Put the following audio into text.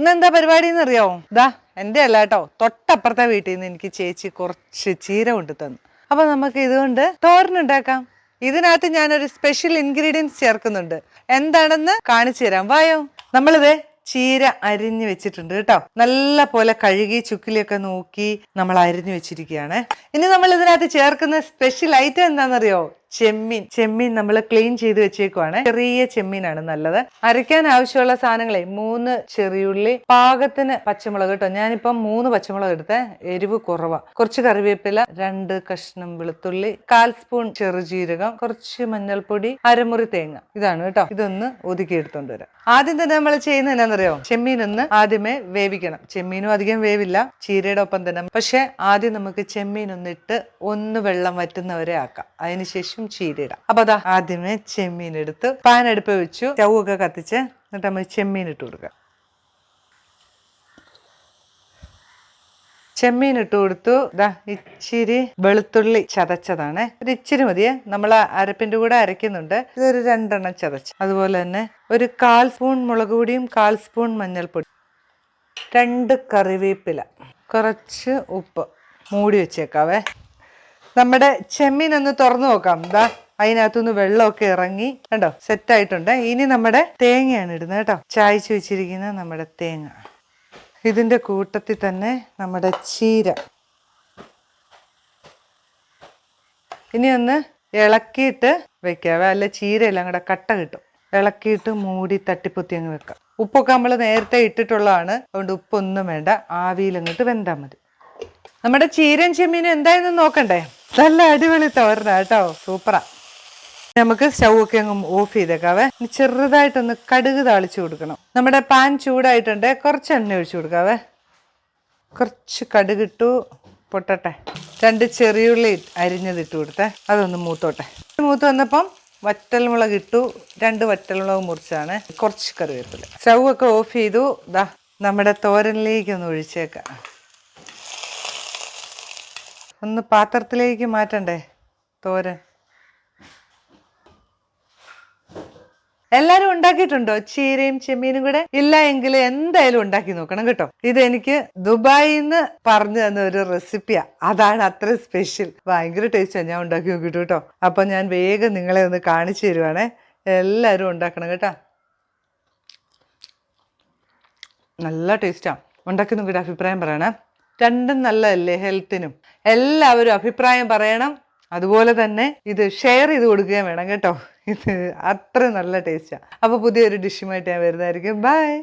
ഇന്നെന്താ പരിപാടി എന്നറിയാവോ ദാ എന്റെ അല്ല കേട്ടോ തൊട്ടപ്പുറത്തെ വീട്ടിൽ നിന്ന് എനിക്ക് ചേച്ചി കുറച്ച് ചീര കൊണ്ട് തന്നു. അപ്പൊ നമുക്ക് ഇതുകൊണ്ട് തോരനുണ്ടാക്കാം ഇതിനകത്ത് ഞാനൊരു സ്പെഷ്യൽ ഇൻഗ്രീഡിയൻസ് ചേർക്കുന്നുണ്ട്. എന്താണെന്ന് കാണിച്ചു തരാം. വായോ. നമ്മളിത് ചീര അരിഞ്ഞു വെച്ചിട്ടുണ്ട് കേട്ടോ. നല്ല പോലെ കഴുകി ചുക്കിലൊക്കെ നോക്കി നമ്മൾ അരിഞ്ഞു വെച്ചിരിക്കുകയാണ്. ഇനി നമ്മൾ ഇതിനകത്ത് ചേർക്കുന്ന സ്പെഷ്യൽ ഐറ്റം എന്താണെന്നറിയോ? ചെമ്മീൻ ചെമ്മീൻ നമ്മൾ ക്ലീൻ ചെയ്ത് വെച്ചേക്കുവാണ്. ചെറിയ ചെമ്മീനാണ് നല്ലത്. അരയ്ക്കാൻ ആവശ്യമുള്ള സാധനങ്ങളെ മൂന്ന് ചെറിയുള്ളി പാകത്തിന് പച്ചമുളക് കേട്ടോ. ഞാനിപ്പം മൂന്ന് പച്ചമുളക് എടുത്ത് എരിവ് കുറവാ. കുറച്ച് കറിവേപ്പില രണ്ട് കഷ്ണം വെളുത്തുള്ളി കാൽ സ്പൂൺ ചെറുജീരകം കുറച്ച് മഞ്ഞൾപ്പൊടി അരമുറി തേങ്ങ. ഇതാണ് കേട്ടോ. ഇതൊന്ന് ഒതുക്കി എടുത്തോണ്ട് വരാം. ആദ്യം തന്നെ നമ്മൾ ചെയ്യുന്നത് എന്നാന്നറിയോ? ചെമ്മീൻ ഒന്ന് ആദ്യമേ വേവിക്കണം. ചെമ്മീനും അധികം വേവില്ല ചീരയുടെ ഒപ്പം തന്നെ. പക്ഷെ ആദ്യം നമുക്ക് ചെമ്മീൻ ഒന്നിട്ട് ഒന്ന് വെള്ളം വറ്റുന്നവരെ ആക്കാം. അതിനുശേഷം ചീര ഇടാം അപ്പൊ അതാ ആദ്യമേ ചെമ്മീൻ എടുത്ത് പാൻ അടുപ്പ് വെച്ചു. ഒക്കെ കത്തിച്ച് എന്നിട്ട് നമ്മൾ ചെമ്മീൻ ഇട്ട് കൊടുക്കാം ചെമ്മീൻ ഇട്ട് കൊടുത്തു. ദാ ഇച്ചിരി വെളുത്തുള്ളി ചതച്ചതാണ്. ഒരു ഇച്ചിരി മതിയെ. നമ്മൾ അരപ്പിന്റെ കൂടെ അരയ്ക്കുന്നുണ്ട്. ഇതൊരു രണ്ടെണ്ണം ചതച്ച്. അതുപോലെ തന്നെ ഒരു കാൽ സ്പൂൺ മുളക് പൊടിയും കാൽ സ്പൂൺ മഞ്ഞൾപ്പൊടി. രണ്ട് കറിവേപ്പില. കുറച്ച് ഉപ്പ് മൂടി വെച്ചേക്കാവേ. നമ്മുടെ ചെമ്മീൻ ഒന്ന് തുറന്നു നോക്കാം. ദാ അതിനകത്തുനിന്ന് വെള്ളമൊക്കെ ഇറങ്ങി. കണ്ടോ? സെറ്റ് ആയിട്ടുണ്ട്. ഇനി നമ്മുടെ തേങ്ങയാണ് ഇടുന്നത് കേട്ടോ. ചായച്ച് വെച്ചിരിക്കുന്ന നമ്മുടെ തേങ്ങ. ഇതിന്റെ കൂട്ടത്തിൽ തന്നെ നമ്മുടെ ചീര. ഇനി ഒന്ന് ഇളക്കിയിട്ട് വെക്കാം. അല്ല ചീരയെല്ലാം കൂടെ കട്ട കിട്ടും. ഇളക്കിയിട്ട് മൂടി തട്ടിപ്പൊത്തി അങ്ങ് വെക്കാം. ഉപ്പൊക്കെ നമ്മൾ നേരത്തെ ഇട്ടിട്ടുള്ളതാണ്. അതുകൊണ്ട് ഉപ്പൊന്നും വേണ്ട. ആവിയിൽ അങ്ങോട്ട് വെന്താൽ മതി. നമ്മുടെ ചീരൻ ചെമ്മീനും എന്തായെന്ന് നോക്കണ്ടേ? നല്ല അടിപൊളി തോരണ കേട്ടോ. സൂപ്പറാ. നമുക്ക് സ്റ്റൗ ഒക്കെ അങ്ങ് ഓഫ് ചെയ്തേക്കാവേ. ചെറുതായിട്ടൊന്ന് കടുക് താളിച്ച് കൊടുക്കണം. നമ്മുടെ പാൻ ചൂടായിട്ടുണ്ട്. കുറച്ച് എണ്ണ ഒഴിച്ചു കൊടുക്കാവേ. കുറച്ച് കടുകിട്ടു പൊട്ടട്ടെ. രണ്ട് ചെറിയുള്ളി അരിഞ്ഞത് ഇട്ട് കൊടുത്തേ. അതൊന്ന് മൂത്തോട്ടെ. മൂത്ത് വന്നപ്പം വറ്റൽമുളക് ഇട്ടു. രണ്ട് വറ്റൽമുളക് മുറിച്ചാണ്. കുറച്ച് കറിവേപ്പില. സ്റ്റൗ ഒക്കെ ഓഫ് ചെയ്തു. ദാ നമ്മുടെ തോരനിലേക്ക് ഒന്ന് ഒഴിച്ചേക്കാം. ഒന്ന് പാത്രത്തിലേക്ക് മാറ്റണ്ടേ? തോരൻ. എല്ലാരും ഉണ്ടാക്കിയിട്ടുണ്ടോ? ചീരയും ചെമ്മീനും കൂടെ? ഇല്ല എങ്കിൽ എന്തായാലും ഉണ്ടാക്കി നോക്കണം കേട്ടോ. ഇത് എനിക്ക് ദുബായിൽ നിന്ന് പറഞ്ഞു തന്ന ഒരു റെസിപ്പിയാ. അതാണ് അത്ര സ്പെഷ്യൽ ഭയങ്കര ടേസ്റ്റാണ് ഞാൻ ഉണ്ടാക്കി നോക്കിട്ടു കേട്ടോ. അപ്പൊ ഞാൻ വേഗം നിങ്ങളെ ഒന്ന് കാണിച്ചു തരുവാണേ. എല്ലാരും ഉണ്ടാക്കണം കേട്ടോ. നല്ല ടേസ്റ്റാ ഉണ്ടാക്കി നോക്കിയിട്ട് അഭിപ്രായം പറയണേ. രണ്ടും നല്ലതല്ലേ ഹെൽത്തിനും എല്ലാവരും അഭിപ്രായം പറയണം. അതുപോലെ തന്നെ ഇത് ഷെയർ ചെയ്ത് കൊടുക്കുകയും വേണം കേട്ടോ. ഇത് അത്ര നല്ല ടേസ്റ്റാണ് അപ്പോൾ പുതിയൊരു ഡിഷുമായിട്ട് ഞാൻ വരുന്നതായിരിക്കും. ബൈ